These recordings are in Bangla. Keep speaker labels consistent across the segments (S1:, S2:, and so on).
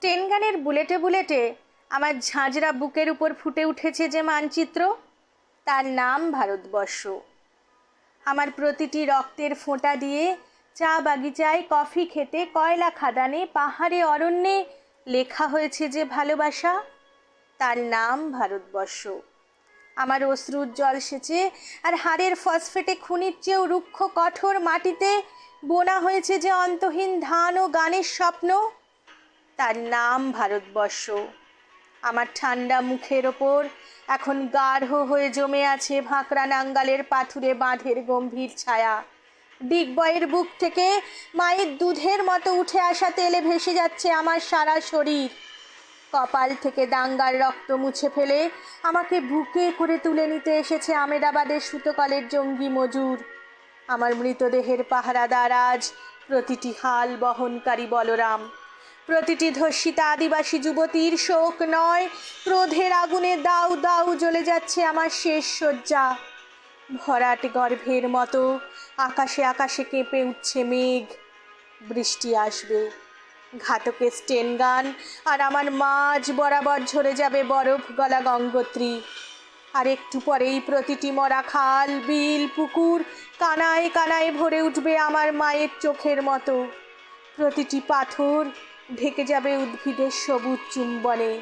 S1: স্টেন গানের বুলেটে বুলেটে আমার ঝাঁঝরা বুকের উপর ফুটে উঠেছে যে মানচিত্র, তার নাম ভারতবর্ষ। আমার প্রতিটি রক্তের ফোঁটা দিয়ে চা বাগিচায় কফি খেতে, কয়লা খাদানে, পাহাড়ে, অরণ্যে লেখা হয়েছে যে ভালোবাসা, তার নাম ভারতবর্ষ। আমার অশ্রুর জল সেচে আর হাড়ের ফসফেটে খুনির চেয়েও রুক্ষ, কঠোর মাটিতে বোনা হয়েছে যে অন্তহীন ধান ও গানের স্বপ্ন। তার নাম ভারতবর্ষ। আমার ঠান্ডা মুখের ওপর এখন গাঢ় হয়ে জমে আছে ভাঁকড়া নাঙ্গালের পাথুরে বাঁধের গম্ভীর ছায়া। ডিগবয়ের বুক থেকে মায়ের দুধের মতো উঠে আসা তেলে ভেসে যাচ্ছে আমার সারা শরীর। কপাল থেকে দাঙ্গার রক্ত মুছে ফেলে আমাকে বুকে করে তুলে নিতে এসেছে আমেদাবাদের সুতোকলের জঙ্গি মজুর। আমার মৃতদেহের পাহারাদার আজ প্রতিটি হাল বহনকারী বলরাম। প্রতিটি ধর্ষিতা আদিবাসী যুবতীর শোক নয়। ক্রোধের আগুনে দাউ দাউ জ্বলে যাচ্ছে আমার শেষ শয্যা। ভরাট গর্ভের মতো আকাশে আকাশে কেঁপে উঠছে মেঘ। বৃষ্টি আসবে। ঘাতকের স্টেন গান আর আমার মাঝ বরাবর ঝরে যাবে বরফ গলা গঙ্গোত্রী। আর একটু পরেই প্রতিটি মরা খাল, বিল, পুকুর কানায় কানায় ভরে উঠবে আমার মায়ের চোখের মতো। প্রতিটি পাথর ঢেকে যাবে উদ্ভিদের সবুজ চুম্বনে।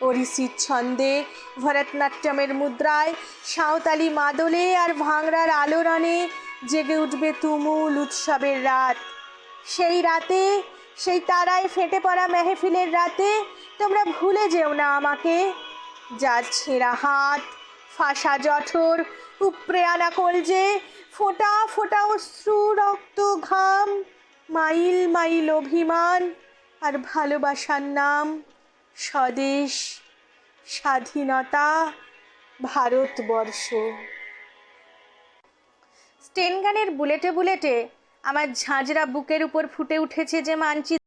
S1: ওড়িশির ছন্দে ভরতনাট্যমের মুদ্রায়, সাঁওতালি মাদলে আর ভাংড়ার আলোড়নে জেগে উঠবে তুমুল উৎসবের রাত। সেই রাতে, সেই তারায় ফেটে পড়া মেহফিলের রাতে তোমরা ভুলে যেও না আমাকে। যার ছেঁড়া হাত, ফাঁসা জঠর উপড়ে আনা কলজে ফোঁটা ফোঁটা অশ্রু রক্ত ঘাম মাইল মাইল অভিমান আর ভালোবাসার নাম স্বদেশ, স্বাধীনতা, ভারতবর্ষ। স্টেনগানের বুলেটে বুলেটে আমার ঝাঁঝরা বুকের উপর ফুটে উঠেছে যে মানচিত্র।